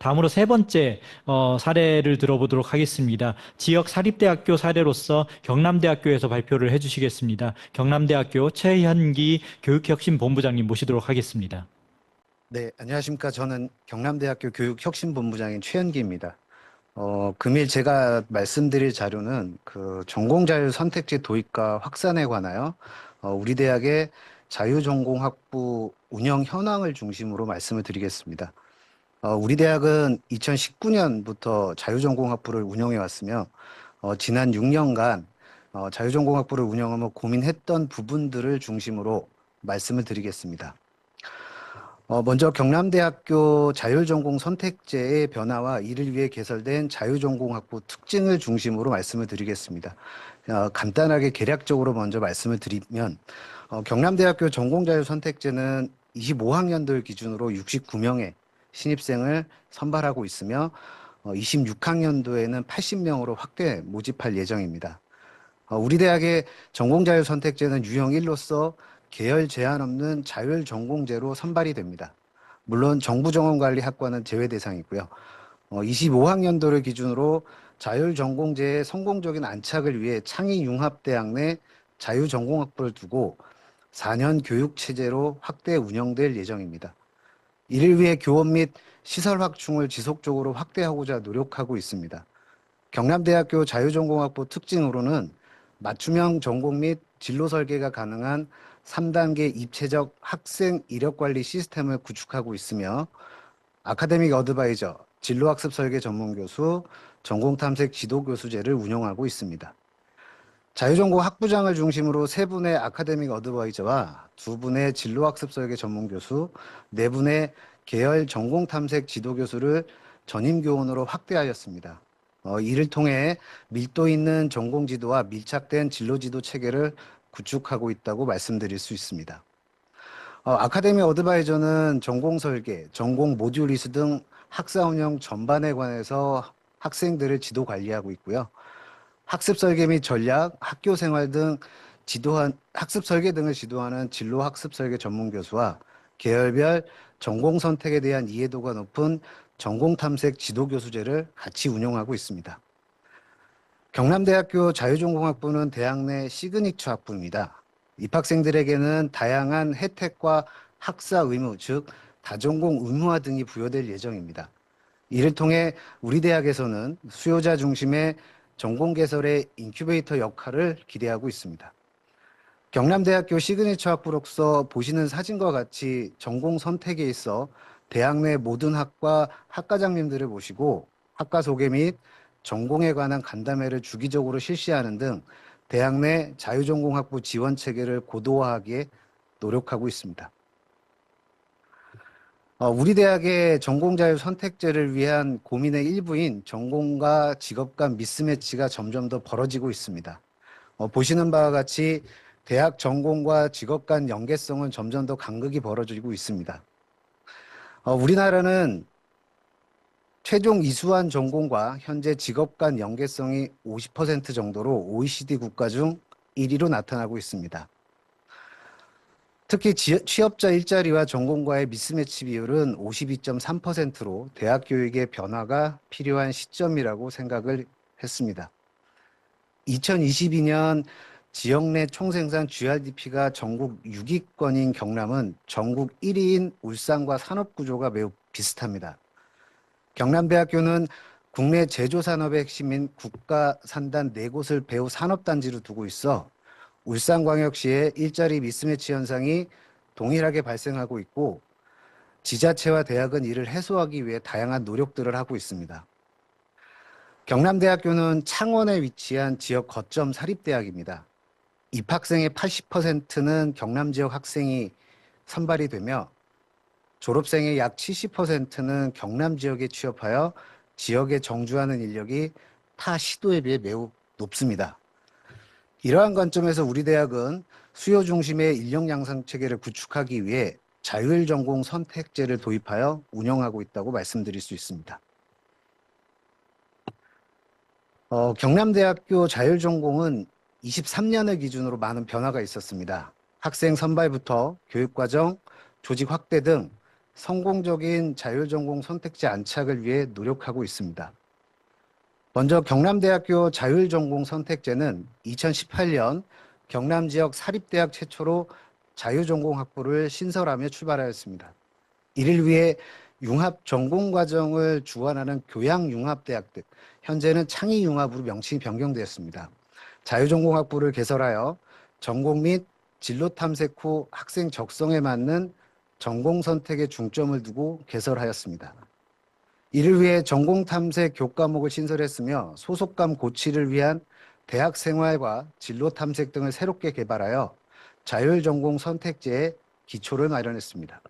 다음으로 세 번째 어, 사례를 들어보도록 하겠습니다. 지역 사립대학교 사례로서 경남대학교에서 발표를 해주시겠습니다. 경남대학교 최현기 교육혁신본부장님 모시도록 하겠습니다. 네, 안녕하십니까. 저는 경남대학교 교육혁신본부장인 최현기입니다. 어, 금일 제가 말씀드릴 자료는 그 전공자율 선택제 도입과 확산에 관하여 어, 우리 대학의 자유전공 학부 운영 현황을 중심으로 말씀을 드리겠습니다. 어, 우리 대학은 2019년부터 자유전공학부를 운영해 왔으며 어, 지난 6년간 어, 자유전공학부를 운영하며 고민했던 부분들을 중심으로 말씀을 드리겠습니다. 어, 먼저 경남대학교 자율전공 선택제의 변화와 이를 위해 개설된 자유전공학부 특징을 중심으로 말씀을 드리겠습니다. 어, 간단하게 개략적으로 먼저 말씀을 드리면 어, 경남대학교 전공자율 선택제는 25학년도를 기준으로 69명의 신입생을 선발하고 있으며 어, 26학년도에는 80명으로 확대 모집할 예정입니다. 어, 우리 대학의 전공자율 선택제는 유형 1로서 계열 제한 없는 자율 전공제로 선발이 됩니다. 물론 정부 정원관리 학과는 제외 대상이고요. 어, 25학년도를 기준으로 자율 전공제의 성공적인 안착을 위해 창의 융합대학 내 자유 전공학부를 두고 4년 교육 체제로 확대 운영될 예정입니다. 이를 위해 교원 및 시설 확충을 지속적으로 확대하고자 노력하고 있습니다. 경남대학교 자유전공학부 특징으로는 맞춤형 전공 및 진로 설계가 가능한 3단계 입체적 학생 이력 관리 시스템을 구축하고 있으며 아카데믹 어드바이저, 진로학습 설계 전문 교수, 전공 탐색 지도 교수제를 운영하고 있습니다. 자유전공 학부장을 중심으로 세 분의 아카데믹 어드바이저와 두 분의 진로학습 설계 전문 교수, 네 분의 계열 전공 탐색 지도 교수를 전임 교원으로 확대하였습니다. 어, 이를 통해 밀도 있는 전공 지도와 밀착된 진로 지도 체계를 구축하고 있다고 말씀드릴 수 있습니다. 어, 아카데미 어드바이저는 전공 설계, 전공 모듈 리스 등 학사 운영 전반에 관해서 학생들을 지도 관리하고 있고요. 학습 설계 및 전략, 학교 생활 등 지도한 학습 설계 등을 지도하는 진로 학습 설계 전문 교수와 계열별 전공 선택에 대한 이해도가 높은 전공 탐색 지도 교수제를 같이 운영하고 있습니다. 경남대학교 자유전공학부는 대학 내 시그니처 학부입니다. 입학생들에게는 다양한 혜택과 학사 의무, 즉 다전공 의무화 등이 부여될 예정입니다. 이를 통해 우리 대학에서는 수요자 중심의 전공 개설의 인큐베이터 역할을 기대하고 있습니다. 경남대학교 시그니처 학부로서 보시는 사진과 같이 전공 선택에 있어 대학 내 모든 학과 학과장님들을 모시고 학과 소개 및 전공에 관한 간담회를 주기적으로 실시하는 등 대학 내 자유전공학부 지원 체계를 고도화하기에 노력하고 있습니다. 어, 우리 대학의 전공자율 선택제를 위한 고민의 일부인 전공과 직업 간 미스매치가 점점 더 벌어지고 있습니다. 어, 보시는 바와 같이 대학 전공과 직업 간 연계성은 점점 더 간극이 벌어지고 있습니다. 어, 우리나라는 최종 이수한 전공과 현재 직업 간 연계성이 50% 정도로 OECD 국가 중 1위로 나타나고 있습니다. 특히 지- 취업자 일자리와 전공과의 미스매치 비율은 52.3%로 대학 교육의 변화가 필요한 시점이라고 생각을 했습니다. 2022년 지역 내 총생산 GRDP가 전국 6위권인 경남은 전국 1위인 울산과 산업 구조가 매우 비슷합니다. 경남대학교는 국내 제조 산업의 핵심인 국가 산단 네 곳을 배후 산업 단지로 두고 있어 울산광역시의 일자리 미스매치 현상이 동일하게 발생하고 있고 지자체와 대학은 이를 해소하기 위해 다양한 노력들을 하고 있습니다. 경남대학교는 창원에 위치한 지역 거점 사립대학입니다. 입학생의 80%는 경남 지역 학생이 선발이 되며 졸업생의 약 70%는 경남 지역에 취업하여 지역에 정주하는 인력이 타 시도에 비해 매우 높습니다. 이러한 관점에서 우리 대학은 수요 중심의 인력 양성 체계를 구축하기 위해 자율 전공 선택제를 도입하여 운영하고 있다고 말씀드릴 수 있습니다. 어, 경남대학교 자율 전공은 23년을 기준으로 많은 변화가 있었습니다. 학생 선발부터 교육과정, 조직 확대 등 성공적인 자율 전공 선택지 안착을 위해 노력하고 있습니다. 먼저 경남대학교 자율전공 선택제는 2018년 경남 지역 사립대학 최초로 자유전공 학부를 신설하며 출발하였습니다. 이를 위해 융합 전공 과정을 주관하는 교양융합대학들, 현재는 창의융합으로 명칭이 변경되었습니다. 자유전공 학부를 개설하여 전공 및 진로 탐색 후 학생 적성에 맞는 전공 선택에 중점을 두고 개설하였습니다. 이를 위해 전공 탐색 교과목을 신설했으며 소속감 고취를 위한 대학 생활과 진로 탐색 등을 새롭게 개발하여 자율 전공 선택제의 기초를 마련했습니다.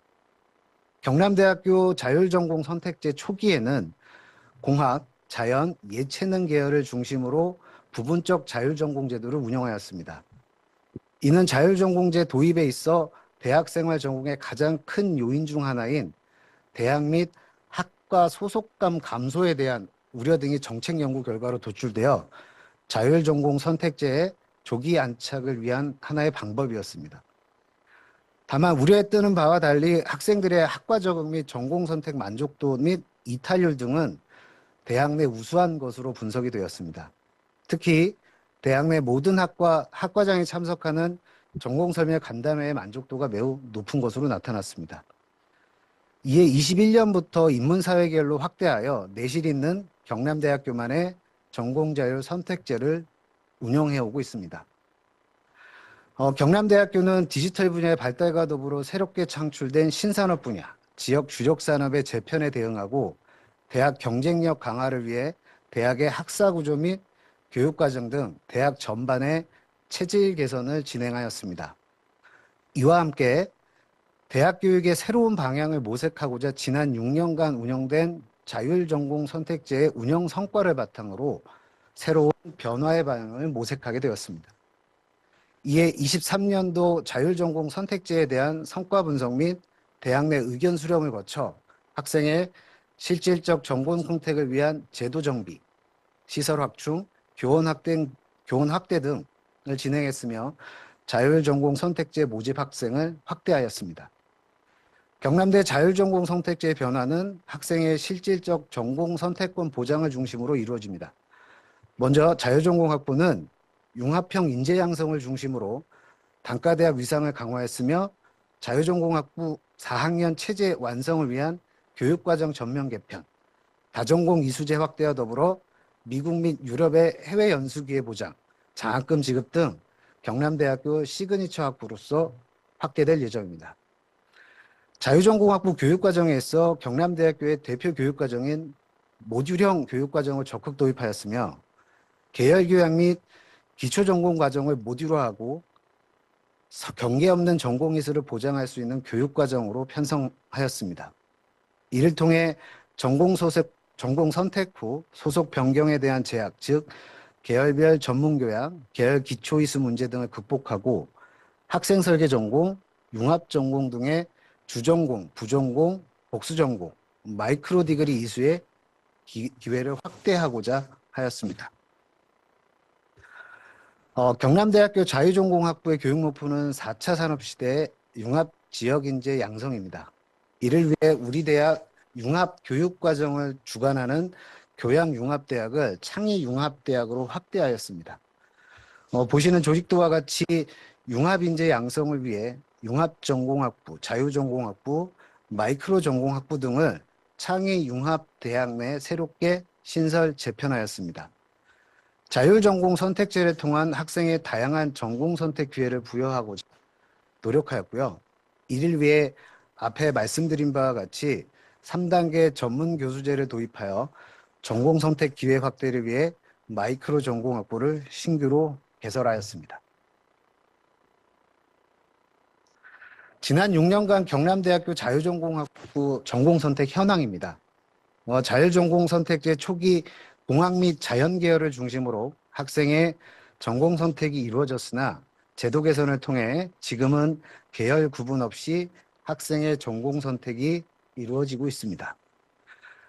경남대학교 자율 전공 선택제 초기에는 공학, 자연, 예체능 계열을 중심으로 부분적 자율 전공 제도를 운영하였습니다. 이는 자율 전공제 도입에 있어 대학생활 전공의 가장 큰 요인 중 하나인 대학 및 학과 소속감 감소에 대한 우려 등이 정책 연구 결과로 도출되어 자율 전공 선택제의 조기 안착을 위한 하나의 방법이었습니다. 다만 뜨는 바와 달리 학생들의 학과 적응 및 전공 선택 만족도 및 이탈률 등은 대학 내 우수한 것으로 분석이 되었습니다. 특히 대학 내 모든 학과 학과장이 참석하는 전공 설명 간담회의 만족도가 매우 높은 것으로 나타났습니다. 이에 21년부터 인문사회계열로 확대하여 내실 있는 경남대학교만의 전공자율 선택제를 운영해 오고 있습니다. 어, 경남대학교는 디지털 분야의 발달과 더불어 새롭게 창출된 신산업 분야, 지역 주력 산업의 재편에 대응하고 대학 경쟁력 강화를 위해 대학의 학사 구조 및 교육 과정 등 대학 전반의 체질 개선을 진행하였습니다. 이와 함께 대학 교육의 새로운 방향을 모색하고자 지난 6년간 운영된 자율 전공 선택제의 운영 성과를 바탕으로 새로운 변화의 방향을 모색하게 되었습니다. 이에 23년도 자율 전공 선택제에 대한 성과 분석 및 대학 내 의견 수렴을 거쳐 학생의 실질적 전공 선택을 위한 제도 정비, 시설 확충, 교원 확대, 교원 확대 등을 진행했으며 자율 전공 선택제 모집 학생을 확대하였습니다. 경남대 자율전공 선택제의 변화는 학생의 실질적 전공 선택권 보장을 중심으로 이루어집니다. 먼저 자율전공 학부는 융합형 인재 양성을 중심으로 단과대학 위상을 강화했으며 자율전공 학부 4학년 체제 완성을 위한 교육과정 전면 개편, 다전공 이수제 확대와 더불어 미국 및 유럽의 해외 연수 기회 보장, 장학금 지급 등 경남대학교 시그니처 학부로서 확대될 예정입니다. 자유전공학부 교육과정에 있어 경남대학교의 대표 교육과정인 모듈형 교육과정을 적극 도입하였으며 계열교양 및 기초전공 과정을 모듈화하고 서- 경계 없는 전공 이수를 보장할 수 있는 교육과정으로 편성하였습니다. 이를 통해 전공 소속 전공 선택 후 소속 변경에 대한 제약, 즉 계열별 전문 교양, 계열 기초 이수 문제 등을 극복하고 학생 설계 전공, 융합 전공 등의 주전공, 부전공, 복수 전공, 마이크로 디그리 이수의 기, 기회를 확대하고자 하였습니다. 어, 경남대학교 자유전공학부의 교육 목표는 4차 산업시대의 융합 지역인재 양성입니다. 이를 위해 우리 대학 융합 교육과정을 주관하는 교양융합대학을 창의융합대학으로 확대하였습니다. 어, 보시는 조직도와 같이 융합인재 양성을 위해 융합전공학부, 자유전공학부, 마이크로전공학부 등을 창의융합대학 내 새롭게 신설 재편하였습니다. 자율전공 선택제를 통한 학생의 다양한 전공 선택 기회를 부여하고자 노력하였고요. 이를 위해 앞에 말씀드린 바와 같이 3단계 전문 교수제를 도입하여 전공 선택 기회 확대를 위해 마이크로 전공학부를 신규로 개설하였습니다. 지난 6년간 경남대학교 자유전공학부 전공 선택 현황입니다. 어, 자율전공 선택제 초기 공학 및 자연 계열을 중심으로 학생의 전공 선택이 이루어졌으나 제도 개선을 통해 지금은 계열 구분 없이 학생의 전공 선택이 이루어지고 있습니다.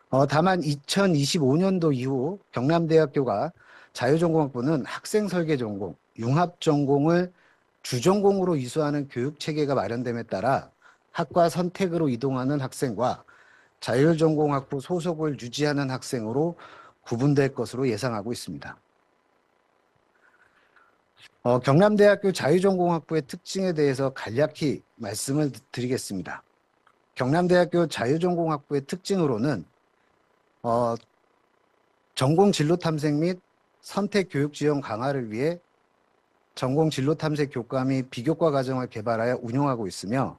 어, 다만 2025년도 이후 경남대학교가 자유전공학부는 학생 설계 전공, 융합 전공을 주전공으로 이수하는 교육 체계가 마련됨에 따라 학과 선택으로 이동하는 학생과 자율전공학부 소속을 유지하는 학생으로 구분될 것으로 예상하고 있습니다. 어, 경남대학교 자유전공학부의 특징에 대해서 간략히 말씀을 드리겠습니다. 경남대학교 자유전공학부의 특징으로는 어, 전공 진로 탐색 및 선택 교육 지원 강화를 위해 전공 진로 탐색 교과 및 비교과 과정을 개발하여 운영하고 있으며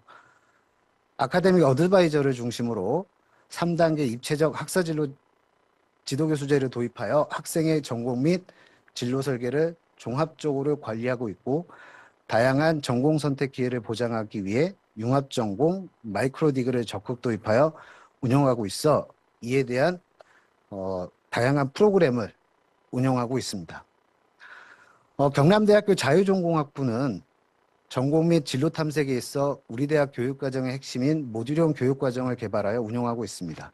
아카데믹 어드바이저를 중심으로 3단계 입체적 학사 진로 지도교 수제를 도입하여 학생의 전공 및 진로 설계를 종합적으로 관리하고 있고 다양한 전공 선택 기회를 보장하기 위해 융합 전공 마이크로 디그를 적극 도입하여 운영하고 있어 이에 대한 어, 다양한 프로그램을 운영하고 있습니다. 어, 경남대학교 자유전공학부는 전공 및 진로 탐색에 있어 우리 대학 교육과정의 핵심인 모듈형 교육과정을 개발하여 운영하고 있습니다.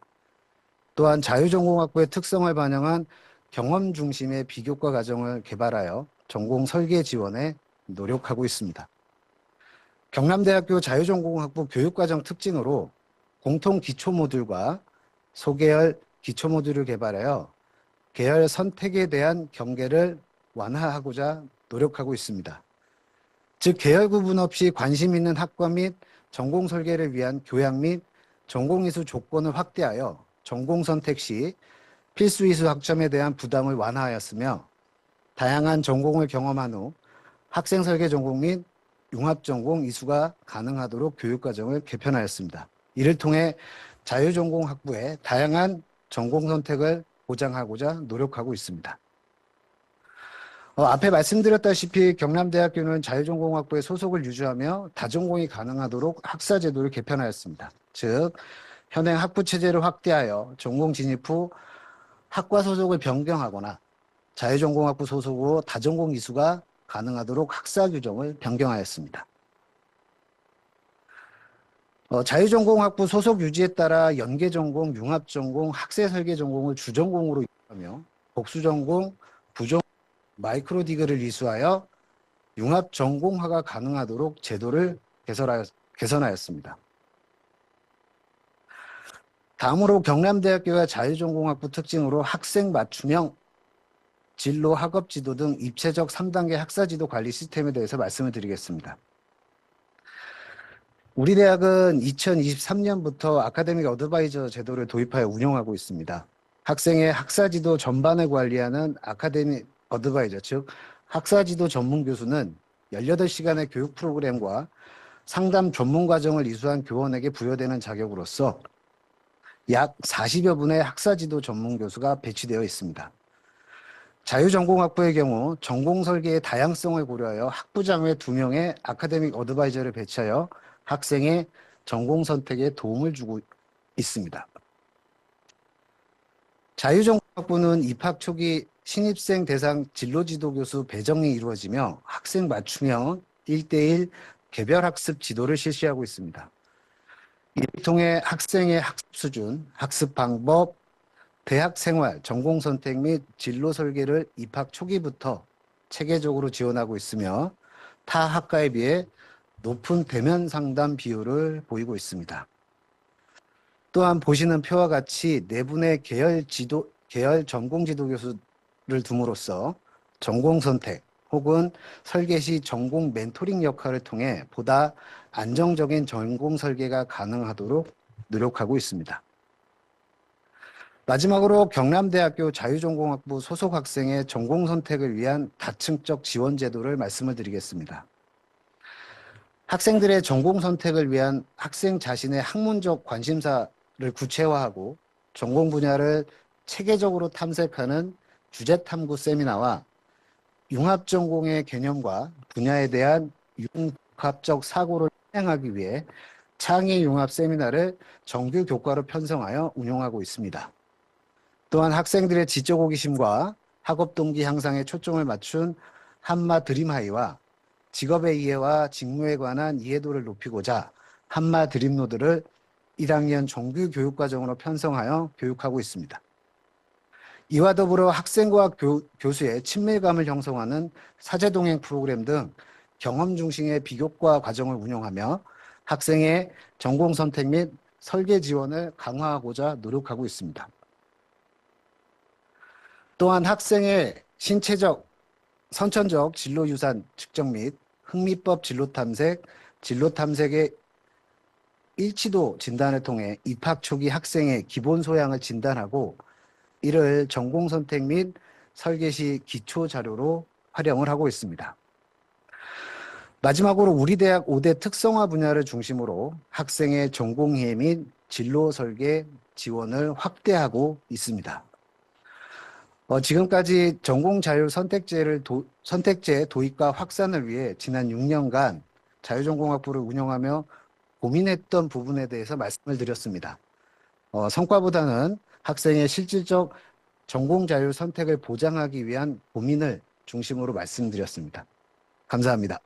또한 자유전공학부의 특성을 반영한 경험 중심의 비교과 과정을 개발하여 전공 설계 지원에 노력하고 있습니다. 경남대학교 자유전공학부 교육과정 특징으로 공통 기초 모듈과 소계열 기초 모듈을 개발하여 계열 선택에 대한 경계를 완화하고자 노력하고 있습니다. 즉 계열 구분 없이 관심 있는 학과 및 전공 설계를 위한 교양 및 전공 이수 조건을 확대하여 전공 선택 시 필수 이수 학점에 대한 부담을 완화하였으며 다양한 전공을 경험한 후 학생 설계 전공 및 융합 전공 이수가 가능하도록 교육 과정을 개편하였습니다. 이를 통해 자유 전공 학부의 다양한 전공 선택을 보장하고자 노력하고 있습니다. 어, 앞에 말씀드렸다시피 경남대학교는 자유전공학부의 소속을 유지하며 다전공이 가능하도록 학사 제도를 개편하였습니다. 즉 현행 학부 체제를 확대하여 전공 진입 후 학과 소속을 변경하거나 자유전공학부 소속으로 다전공 이수가 가능하도록 학사 규정을 변경하였습니다. 어, 자유전공학부 소속 유지에 따라 연계전공, 융합전공, 학세설계전공을 주전공으로 이용하며 복수전공, 부전 마이크로 디그를 이수하여 융합 전공화가 가능하도록 제도를 개설하였, 개선하였습니다. 다음으로 경남대학교와 자유전공학부 특징으로 학생 맞춤형 진로 학업 지도 등 입체적 3단계 학사 지도 관리 시스템에 대해서 말씀을 드리겠습니다. 우리 대학은 2023년부터 아카데믹 어드바이저 제도를 도입하여 운영하고 있습니다. 학생의 학사 지도 전반을 관리하는 아카데믹 어드바이저, 즉 학사 지도 전문 교수는 18시간의 교육 프로그램과 상담 전문 과정을 이수한 교원에게 부여되는 자격으로서 약 40여 분의 학사 지도 전문 교수가 배치되어 있습니다. 자유전공학부의 경우 전공 설계의 다양성을 고려하여 학부장 외 2명의 아카데믹 어드바이저를 배치하여 학생의 전공 선택에 도움을 주고 있습니다. 자유전공학부는 입학 초기 신입생 대상 진로지도 교수 배정이 이루어지며 학생 맞춤형 1대1 개별 학습 지도를 실시하고 있습니다. 이를 통해 학생의 학습 수준, 학습 방법, 대학 생활, 전공 선택 및 진로 설계를 입학 초기부터 체계적으로 지원하고 있으며 타 학과에 비해 높은 대면 상담 비율을 보이고 있습니다. 또한 보시는 표와 같이 네 분의 계열 지도 계열 전공 지도 교수 를 둠으로써 전공 선택 혹은 설계 시 전공 멘토링 역할을 통해 보다 안정적인 전공 설계가 가능하도록 노력하고 있습니다. 마지막으로 경남대학교 자유전공학부 소속 학생의 전공 선택을 위한 다층적 지원 제도를 말씀을 드리겠습니다. 학생들의 전공 선택을 위한 학생 자신의 학문적 관심사를 구체화하고 전공 분야를 체계적으로 탐색하는 주제 탐구 세미나와 융합 전공의 개념과 분야에 대한 융합적 사고를 실행하기 위해 창의 융합 세미나를 정규 교과로 편성하여 운영하고 있습니다. 또한 학생들의 지적 호기심과 학업 동기 향상에 초점을 맞춘 한마 드림하이와 직업의 이해와 직무에 관한 이해도를 높이고자 한마 드림노드를 1학년 정규 교육과정으로 편성하여 교육하고 있습니다. 이와 더불어 학생과 교, 교수의 친밀감을 형성하는 사제동행 프로그램 등 경험 중심의 비교과 과정을 운영하며 학생의 전공 선택 및 설계 지원을 강화하고자 노력하고 있습니다. 또한 학생의 신체적, 선천적 진로 유산 측정 및 흥미법 진로 탐색, 진로 탐색의 일치도 진단을 통해 입학 초기 학생의 기본 소양을 진단하고 이를 전공 선택 및 설계 시 기초 자료로 활용을 하고 있습니다. 마지막으로 우리 대학 5대 특성화 분야를 중심으로 학생의 전공 이해 및 진로 설계 지원을 확대하고 있습니다. 어, 지금까지 전공 자율 선택제를 도, 선택제 도입과 확산을 위해 지난 6년간 자유전공학부를 운영하며 고민했던 부분에 대해서 말씀을 드렸습니다. 어, 성과보다는 학생의 실질적 전공 자율 선택을 보장하기 위한 고민을 중심으로 말씀드렸습니다. 감사합니다.